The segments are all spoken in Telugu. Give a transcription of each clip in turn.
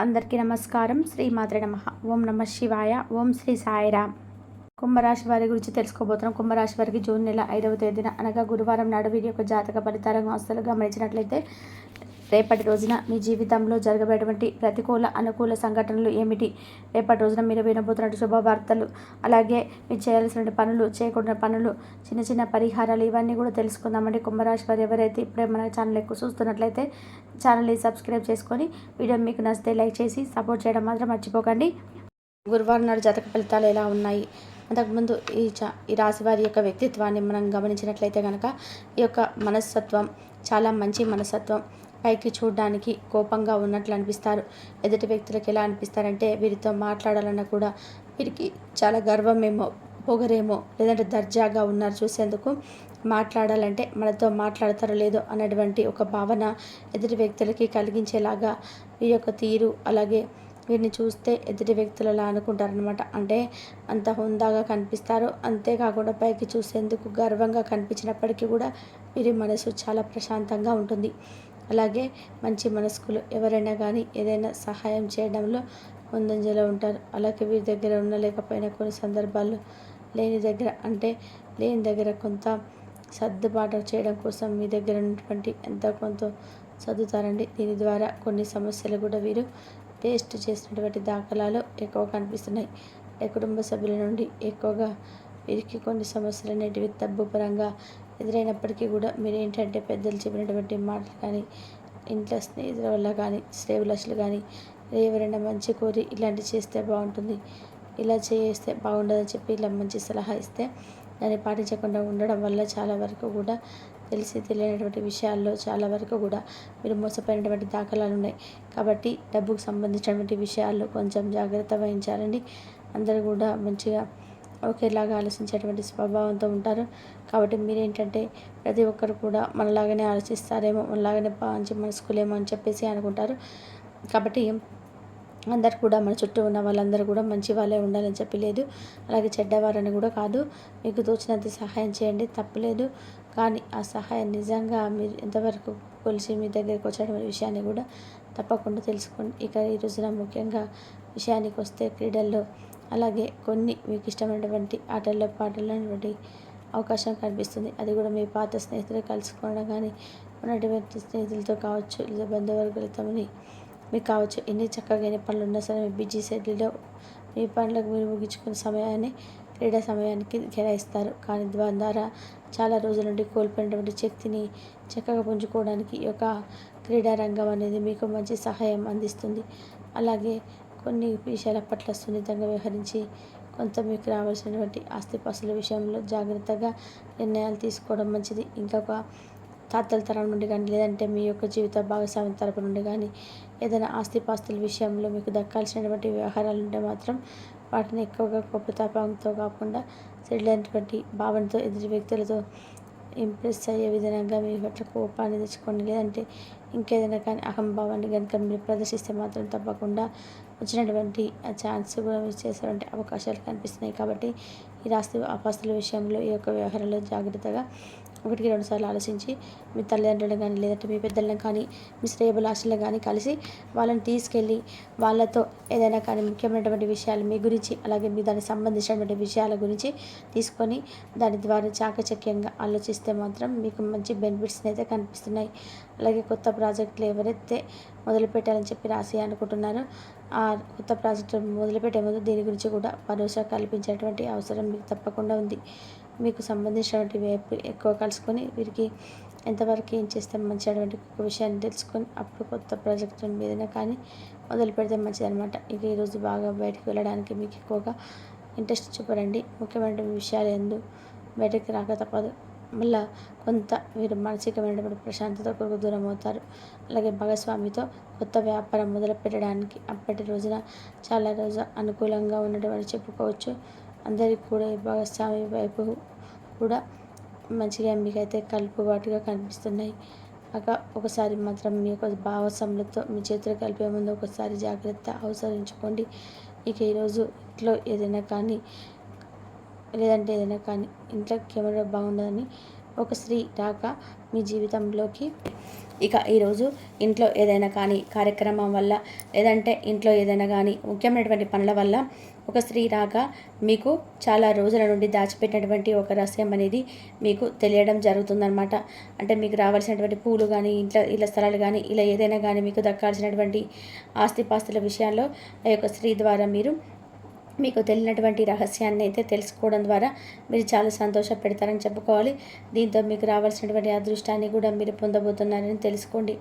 అందరికీ నమస్కారం. శ్రీ మాత్ర నమ. ఓం నమ శివాయ. ఓం శ్రీ సాయిరామ్. కుంభరాశి వారి గురించి తెలుసుకోబోతున్నాం. కుంభరాశి వారికి జూన్ నెల ఐదవ తేదీన అనగా గురువారం నాడు వీరి యొక్క జాతక ఫలితాలను అసలు గమనించినట్లయితే రేపటి రోజున మీ జీవితంలో జరగబడేటువంటి ప్రతికూల అనుకూల సంఘటనలు ఏమిటి? రేపటి రోజున మీరు వినబోతున్న శుభవార్తలు అలాగే మీరు చేయాల్సిన పనులు చేయకుండా పనులు చిన్న చిన్న పరిహారాలు ఇవన్నీ కూడా తెలుసుకుందామండి. కుంభరాశి వారు ఎవరైతే ఇప్పుడే మన ఛానల్ ఎక్కువ చూస్తున్నట్లయితే ఛానల్ని సబ్స్క్రైబ్ చేసుకొని వీడియో మీకు నచ్చితే లైక్ చేసి సపోర్ట్ చేయడం మాత్రం మర్చిపోకండి. గురువారం నాడు జాతక ఫలితాలు ఎలా ఉన్నాయి? అంతకుముందు ఈ చా ఈ రాశి వారి యొక్క వ్యక్తిత్వాన్ని మనం గమనించినట్లయితే కనుక ఈ యొక్క మనస్తత్వం చాలా మంచి మనస్తత్వం. పైకి చూడడానికి కోపంగా ఉన్నట్లు అనిపిస్తారు. ఎదుటి వ్యక్తులకు ఎలా అనిపిస్తారంటే వీరితో మాట్లాడాలన్నా కూడా వీరికి చాలా గర్వమేమో పొగరేమో లేదంటే దర్జాగా ఉన్నారు చూసేందుకు. మాట్లాడాలంటే మనతో మాట్లాడతారో లేదో అన్నటువంటి ఒక భావన ఎదుటి వ్యక్తులకి కలిగించేలాగా వీరి యొక్క తీరు అలాగే వీరిని చూస్తే ఎదుటి వ్యక్తులు అనుకుంటారనమాట అంటే అంత హుందాగా కనిపిస్తారు. అంతేకాకుండా పైకి చూసేందుకు గర్వంగా కనిపించినప్పటికీ కూడా వీరి మనసు చాలా ప్రశాంతంగా ఉంటుంది. అలాగే మంచి మనస్కులు ఎవరైనా కానీ ఏదైనా సహాయం చేయడంలో ముందంజలో ఉంటారు. అలాగే వీరి దగ్గర ఉన్న లేకపోయినా కొన్ని సందర్భాల్లో లేని దగ్గర అంటే లేని దగ్గర కొంత సర్దుబాటు చేయడం కోసం మీ దగ్గర ఉన్నటువంటి ఎంత కొంత చదువుతారండి దీని ద్వారా కొన్ని సమస్యలు కూడా వీరు టేస్ట్ చేసినటువంటి దాఖలాలు ఎక్కువ కనిపిస్తున్నాయి. కుటుంబ సభ్యుల నుండి ఎక్కువగా వీరికి కొన్ని సమస్యలు అనేటివి తబ్బు పరంగా ఎదురైనప్పటికీ కూడా మీరు ఏంటంటే పెద్దలు చెప్పినటువంటి మాటలు కానీ ఇంట్లో స్నేహితుల వల్ల కానీ శ్రేవులసులు కానీ ఎవరైనా మంచి కోరి ఇలాంటి చేస్తే బాగుంటుంది ఇలా చేస్తే బాగుండదని చెప్పి ఇలా మంచి సలహా ఇస్తే దాన్ని పాటించకుండా ఉండడం వల్ల చాలా వరకు కూడా తెలిసి తెలియనటువంటి విషయాల్లో చాలా వరకు కూడా మీరు మోసపోయినటువంటి దాఖలాలు ఉన్నాయి. కాబట్టి డబ్బుకు సంబంధించినటువంటి విషయాల్లో కొంచెం జాగ్రత్త వహించాలండి. అందరూ కూడా మంచిగా ఒకేలాగా ఆలోచించేటువంటి స్వభావంతో ఉంటారు. కాబట్టి మీరేంటంటే ప్రతి ఒక్కరు కూడా మనలాగానే ఆలోచిస్తారేమో మనలాగానే మంచి మనసుకులేమో అని చెప్పేసి అనుకుంటారు. కాబట్టి అందరు కూడా మన చుట్టూ ఉన్న వాళ్ళందరూ కూడా మంచి వాళ్ళే ఉండాలని చెప్పి లేదు. అలాగే చెడ్డవారని కూడా కాదు. మీకు తోచినంత సహాయం చేయండి తప్పులేదు. కానీ ఆ సహాయం నిజంగా మీరు ఎంతవరకు కొలిసి మీ దగ్గరికి వచ్చేటువంటి విషయాన్ని కూడా తప్పకుండా తెలుసుకోండి ఇక ఈ రోజున ముఖ్యంగా విషయానికి వస్తే క్రీడల్లో అలాగే కొన్ని మీకు ఇష్టమైనటువంటి ఆటల్లో పాటల్లో అవకాశం కనిపిస్తుంది. అది కూడా మీ పాత స్నేహితులు కలుసుకోవడం కానీ ఉన్నటువంటి స్నేహితులతో కావచ్చు లేదా బంధువర్గులతో మీకు కావచ్చు. ఎన్ని చక్కగా ఎన్ని పనులు ఉన్నా సరే మీ బిజీ షెడ్యూల్లో మీ పనులకు మీరు ముగించుకున్న సమయాన్ని క్రీడా సమయానికి కేటాయిస్తారు. కానీ దాని ద్వారా చాలా రోజుల నుండి కోల్పోయినటువంటి శక్తిని చక్కగా పుంజుకోవడానికి ఈ యొక్క క్రీడారంగం అనేది మీకు మంచి సహాయం అందిస్తుంది. అలాగే కొన్ని విషయాల పట్ల సున్నితంగా వ్యవహరించి కొంత మీకు రావాల్సినటువంటి ఆస్తిపాస్తుల విషయంలో జాగ్రత్తగా నిర్ణయాలు తీసుకోవడం మంచిది. ఇంకొక తాతల తరం నుండి కానీ లేదంటే మీ యొక్క జీవిత భాగస్వామి తరపు నుండి కానీ ఏదైనా ఆస్తిపాస్తుల విషయంలో మీకు దక్కాల్సినటువంటి వ్యవహారాలు ఉంటే మాత్రం వాటిని ఎక్కువగా కోపతాపంతో కాకుండా సెటిలైనటువంటి భావనతో ఎదుటి వ్యక్తులతో ఇంప్రెస్ అయ్యే విధంగా మీ పట్ల కోపాన్ని తెచ్చుకోండి. లేదంటే ఇంకేదైనా కానీ అహంభావాన్ని కనుక మీరు ప్రదర్శిస్తే మాత్రం తప్పకుండా వచ్చినటువంటి ఛాన్స్ కూడా మిస్ చేసేటువంటి అవకాశాలు కనిపిస్తున్నాయి. కాబట్టి ఈ రాస్తి ఆపాస్తుల విషయంలో ఈ యొక్క వ్యవహారంలో జాగ్రత్తగా ఒకటికి రెండు సార్లు ఆలోచించి మీ తల్లిదండ్రులను కానీ లేదంటే మీ పెద్దలను కానీ మీ శ్రేయభిలాషులను కానీ కలిసి వాళ్ళని తీసుకెళ్ళి వాళ్ళతో ఏదైనా కానీ ముఖ్యమైనటువంటి విషయాలు మీ గురించి అలాగే మీ దానికి సంబంధించినటువంటి విషయాల గురించి తీసుకొని దాని ద్వారా చాకచక్యంగా ఆలోచిస్తే మాత్రం మీకు మంచి బెనిఫిట్స్ అయితే కనిపిస్తున్నాయి. అలాగే కొత్త ప్రాజెక్టులు ఎవరైతే మొదలుపెట్టాలని చెప్పి రాసి అనుకుంటున్నారో ఆ కొత్త ప్రాజెక్టు మొదలుపెట్టే ముందు దీని గురించి కూడా భరోసా కల్పించేటువంటి అవసరం మీకు తప్పకుండా ఉంది. మీకు సంబంధించినటువంటి వైపు ఎక్కువ కలుసుకొని వీరికి ఎంతవరకు ఏం చేస్తే మంచి అటువంటి ఒక విషయాన్ని తెలుసుకొని అప్పుడు కొత్త ప్రాజెక్టు ఏదైనా కానీ మొదలు పెడితే మంచిదనమాట ఇక ఈరోజు బాగా బయటకు వెళ్ళడానికి మీకు ఎక్కువగా ఇంట్రెస్ట్ చూపరండి. ముఖ్యమైన విషయాలు ఎందు బయటకు రాక తప్పదు. మళ్ళా కొంత మీరు మానసికమైనటువంటి ప్రశాంతత కొరకు దూరం అవుతారు. అలాగే భాగస్వామితో కొత్త వ్యాపారం మొదలు పెట్టడానికి అప్పటి రోజున చాలా రోజు అనుకూలంగా ఉన్నటువంటి చెప్పుకోవచ్చు. అందరికీ కూడా ఈ భాగస్వామి వైపు కూడా మంచిగా మీకైతే కలుపుబాటుగా కనిపిస్తున్నాయి. అక ఒకసారి మాత్రం మీ యొక్క భావసములతో మీ చేతులు కలిపే ముందు ఒకసారి జాగ్రత్త అవసరించుకోండి. ఇక ఈరోజు ఇంట్లో ఏదైనా కానీ లేదంటే ఏదైనా కానీ ఇంట్లో కెమెరా బాగుండదని ఒక స్త్రీ రాక మీ జీవితంలోకి ఇక ఈరోజు ఇంట్లో ఏదైనా కానీ కార్యక్రమం వల్ల లేదంటే ఇంట్లో ఏదైనా కానీ ముఖ్యమైనటువంటి పనుల వల్ల ఒక స్త్రీ రాక మీకు చాలా రోజుల నుండి దాచిపెట్టినటువంటి ఒక రహస్యం అనేది మీకు తెలియడం జరుగుతుందన్నమాట. అంటే మీకు రావాల్సినటువంటి పూలు కానీ ఇంట్లో ఇళ్ళ స్థలాలు కానీ ఇలా ఏదైనా కానీ మీకు దక్కాల్సినటువంటి ఆస్తిపాస్తుల విషయాల్లో ఆ యొక్క స్త్రీ ద్వారా మీరు మీకు తెలియనటువంటి రహస్యాన్ని అయితే తెలుసుకోవడం ద్వారా మీరు చాలా సంతోషపెడతారని చెప్పుకోవాలి. దీంతో మీకు రావాల్సినటువంటి అదృష్టాన్ని కూడా మీరు పొందబోతున్నారని తెలుసుకోండి.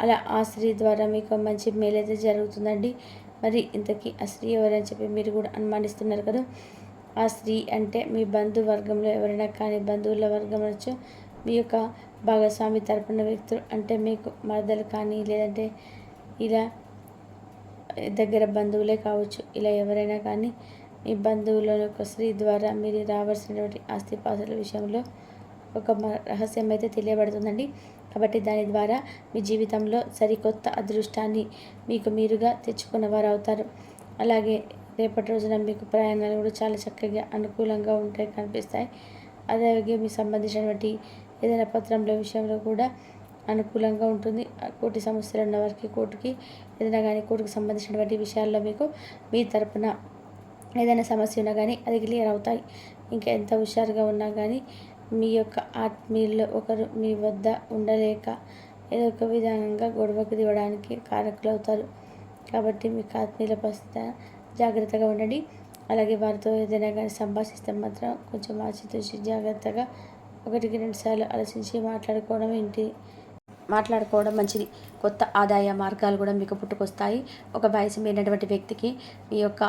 అలా ఆ స్త్రీ ద్వారా మీకు మంచి మేలైతే జరుగుతుందండి. మరి ఇంతకీ ఆ స్త్రీ ఎవరని చెప్పి మీరు కూడా అనుమానిస్తున్నారు కదా? ఆ స్త్రీ అంటే మీ బంధువర్గంలో ఎవరైనా కానీ బంధువుల వర్గం వచ్చో మీ యొక్క భాగస్వామి తరపున వ్యక్తులు అంటే మీకు మరదలు కానీ లేదంటే ఇలా దగ్గర బంధువులే కావచ్చు ఇలా ఎవరైనా కానీ మీ బంధువుల యొక్క స్త్రీ ద్వారా మీరు రావాల్సినటువంటి ఆస్తిపాస్తుల విషయంలో ఒక రహస్యం అయితే తెలియబడుతుందండి. కాబట్టి దాని ద్వారా మీ జీవితంలో సరికొత్త అదృష్టాన్ని మీకు మీరుగా తెచ్చుకున్న వారు అవుతారు అలాగే రేపటి రోజున మీకు ప్రయాణాలు కూడా చాలా చక్కగా అనుకూలంగా ఉంటాయి కనిపిస్తాయి. అదేవిధంగా మీకు సంబంధించినటువంటి ఏదైనా పత్రంల విషయంలో కూడా అనుకూలంగా ఉంటుంది. కోటి సమస్యలు ఉన్న వారికి కోర్టుకి ఏదైనా కానీ కోర్టుకు సంబంధించినటువంటి విషయాల్లో మీకు మీ తరపున ఏదైనా సమస్య ఉన్నా కానీ అది క్లియర్ అవుతాయి. ఇంకా ఎంత హుషారుగా ఉన్నా కానీ మీ యొక్క ఆత్మీయుల్లో ఒకరు మీ వద్ద ఉండలేక ఏదో ఒక విధానంగా గొడవకు దిగడానికి కారకులు అవుతారు కాబట్టి మీకు ఆత్మీయుల పరిస్థితి జాగ్రత్తగా ఉండండి. అలాగే వారితో ఏదైనా కానీ సంభాషిస్తే మాత్రం కొంచెం ఆచితూచి జాగ్రత్తగా ఒకటికి రెండు సార్లు ఆలోచించి మాట్లాడుకోవడం ఏంటి? మాట్లాడుకోవడం మంచిది. కొత్త ఆదాయ మార్గాలు కూడా మీకు పుట్టుకొస్తాయి. ఒక వయసు మీరినటువంటి వ్యక్తికి మీ యొక్క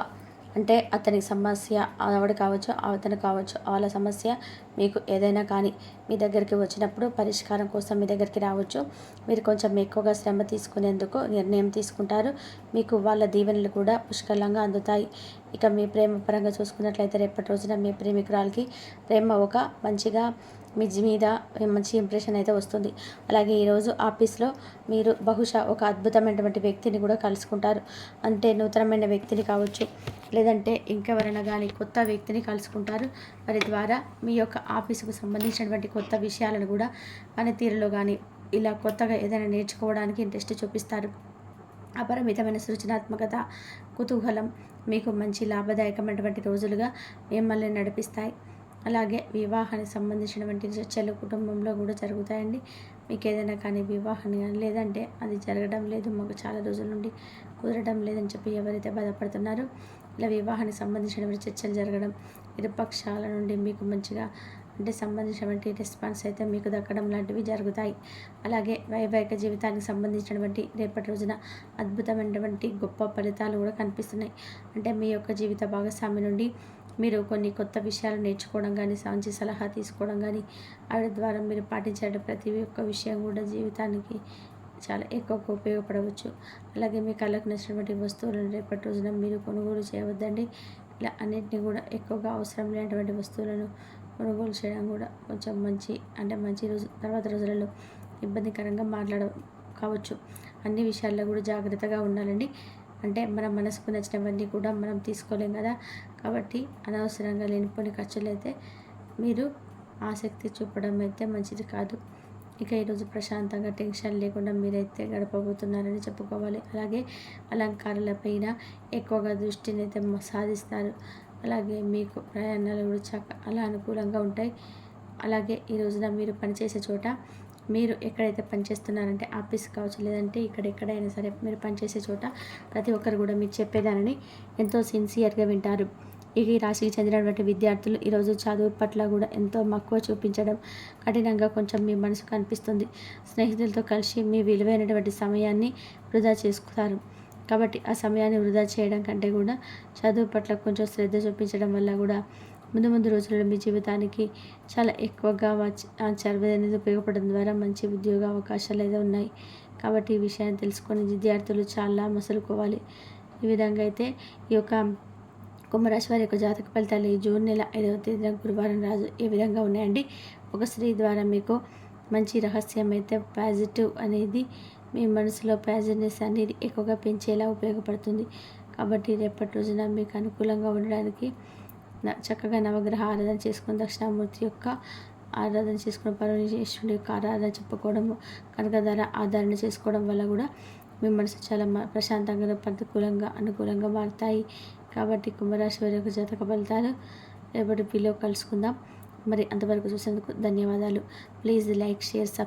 అంటే అతనికి సమస్య ఆవిడ కావచ్చు అతను కావచ్చు వాళ్ళ సమస్య మీకు ఏదైనా కానీ మీ దగ్గరికి వచ్చినప్పుడు పరిష్కారం కోసం మీ దగ్గరికి రావచ్చు. మీరు కొంచెం ఎక్కువగా శ్రమ తీసుకునేందుకు నిర్ణయం తీసుకుంటారు. మీకు వాళ్ళ దీవెనలు కూడా పుష్కలంగా అందుతాయి. ఇక మీ ప్రేమ పరంగా చూసుకున్నట్లయితే రేపటి రోజున మీ ప్రేమికురాలకి ప్రేమ ఒక మంచిగా మీ మీద మంచి ఇంప్రెషన్ అయితే వస్తుంది. అలాగే ఈరోజు ఆఫీస్లో మీరు బహుశా ఒక అద్భుతమైనటువంటి వ్యక్తిని కూడా కలుసుకుంటారు. అంటే నూతనమైన వ్యక్తిని కావచ్చు లేదంటే ఇంకెవరైనా కానీ కొత్త వ్యక్తిని కలుసుకుంటారు. వారి ద్వారా మీ యొక్క ఆఫీసుకు సంబంధించినటువంటి కొత్త విషయాలను కూడా పనితీరులో కానీ ఇలా కొత్తగా ఏదైనా నేర్చుకోవడానికి ఇంట్రెస్ట్ చూపిస్తారు. అపరిమితమైన సృజనాత్మకత కుతూహలం మీకు మంచి లాభదాయకమైనటువంటి రోజులుగా మిమ్మల్ని నడిపిస్తాయి. అలాగే వివాహానికి సంబంధించినటువంటి చర్చలు కుటుంబంలో కూడా జరుగుతాయండి. మీకు ఏదైనా కానీ వివాహాన్ని కానీ లేదంటే అది జరగడం లేదు మాకు చాలా రోజుల నుండి కుదరడం లేదని చెప్పి ఎవరైతే బాధపడుతున్నారో ఇలా వివాహానికి సంబంధించినటువంటి చర్చలు జరగడం ఇరుపక్షాల నుండి మీకు మంచిగా అంటే సంబంధించినటువంటి రెస్పాన్స్ అయితే మీకు దక్కడం లాంటివి జరుగుతాయి. అలాగే వైవాహిక జీవితానికి సంబంధించినటువంటి రేపటి రోజున అద్భుతమైనటువంటి గొప్ప ఫలితాలు కూడా కనిపిస్తున్నాయి. అంటే మీ యొక్క జీవిత భాగస్వామి నుండి మీరు కొన్ని కొత్త విషయాలు నేర్చుకోవడం కానీ మంచి సలహా తీసుకోవడం కానీ ఆవిడ ద్వారా మీరు పాటించే ప్రతి ఒక్క విషయం కూడా జీవితానికి చాలా ఎక్కువగా ఉపయోగపడవచ్చు. అలాగే మీ కళ్ళకు నచ్చినటువంటి వస్తువులను రేపటి రోజున మీరు కొనుగోలు చేయవద్దండి. ఇలా అన్నింటినీ కూడా ఎక్కువగా అవసరం లేనటువంటి వస్తువులను కొనుగోలు చేయడం కూడా కొంచెం మంచి అంటే మంచి రోజు తర్వాత రోజులలో ఇబ్బందికరంగా మాట్లాడ కావచ్చు. అన్ని విషయాల్లో కూడా జాగ్రత్తగా ఉండాలండి. అంటే మన మనసుకు నచ్చినవన్నీ కూడా మనం తీసుకోలేం కదా. కాబట్టి అనవసరంగా లేనిపోని ఖర్చులు అయితే మీరు ఆసక్తి చూపడం అయితే మంచిది కాదు. ఇక ఈరోజు ప్రశాంతంగా టెన్షన్ లేకుండా మీరైతే గడపబోతున్నారని చెప్పుకోవాలి. అలాగే అలంకారాలపైన ఎక్కువగా దృష్టిని అయితే సాధిస్తారు. అలాగే మీకు ప్రయాణాలు కూడా చాలా అనుకూలంగా ఉంటాయి. అలాగే ఈ రోజున మీరు పనిచేసే చోట మీరు ఎక్కడైతే పనిచేస్తున్నారంటే ఆఫీస్ కావచ్చు లేదంటే ఇక్కడ ఎక్కడైనా సరే మీరు పనిచేసే చోట ప్రతి ఒక్కరు కూడా మీరు చెప్పేదానని ఎంతో సిన్సియర్గా వింటారు. ఈ రాశికి చెందినటువంటి విద్యార్థులు ఈరోజు చదువు పట్ల కూడా ఎంతో మక్కువ చూపించడం కఠినంగా కొంచెం మీ మనసు కనిపిస్తుంది. స్నేహితులతో కలిసి మీ విలువైనటువంటి సమయాన్ని వృధా చేసుకుతారు. కాబట్టి ఆ సమయాన్ని వృధా చేయడం కంటే కూడా చదువు పట్ల కొంచెం శ్రద్ధ చూపించడం వల్ల కూడా ముందు ముందు రోజులలో మీ జీవితానికి చాలా ఎక్కువగా చదివేది అనేది ఉపయోగపడడం ద్వారా మంచి ఉద్యోగ అవకాశాలు అయితే ఉన్నాయి. కాబట్టి ఈ విషయాన్ని తెలుసుకొని విద్యార్థులు చాలా మసులుకోవాలి. ఈ విధంగా అయితే ఈ యొక్క కుంభరాశి వారి యొక్క జాతక ఫలితాలు ఈ జూన్ నెల ఐదవ తేదీన గురువారం రాజు ఏ విధంగా ఉన్నాయండి? ఒక స్త్రీ ద్వారా మీకు మంచి రహస్యం అయితే పాజిటివ్ అనేది మీ మనసులో పాజిటివ్నెస్ అనేది ఎక్కువగా పెంచేలా ఉపయోగపడుతుంది. కాబట్టి రేపటి రోజున మీకు అనుకూలంగా ఉండడానికి చక్కగా నవగ్రహ ఆరాధన చేసుకుని దక్షిణామూర్తి యొక్క ఆరాధన చేసుకోవడం పరమేశ్వరుడి యొక్క ఆరాధన చెప్పుకోవడము కనకధార ఆధారణ చేసుకోవడం వల్ల కూడా మీ మనసు చాలా ప్రశాంతంగా ప్రతికూలంగా అనుకూలంగా మారుతాయి. కాబట్టి కుంభరాశి వారి యొక్క జాతక ఫలితాలు రేపటి పిలో కలుసుకుందాం. మరి అంతవరకు చూసేందుకు ధన్యవాదాలు. Please like share subscribe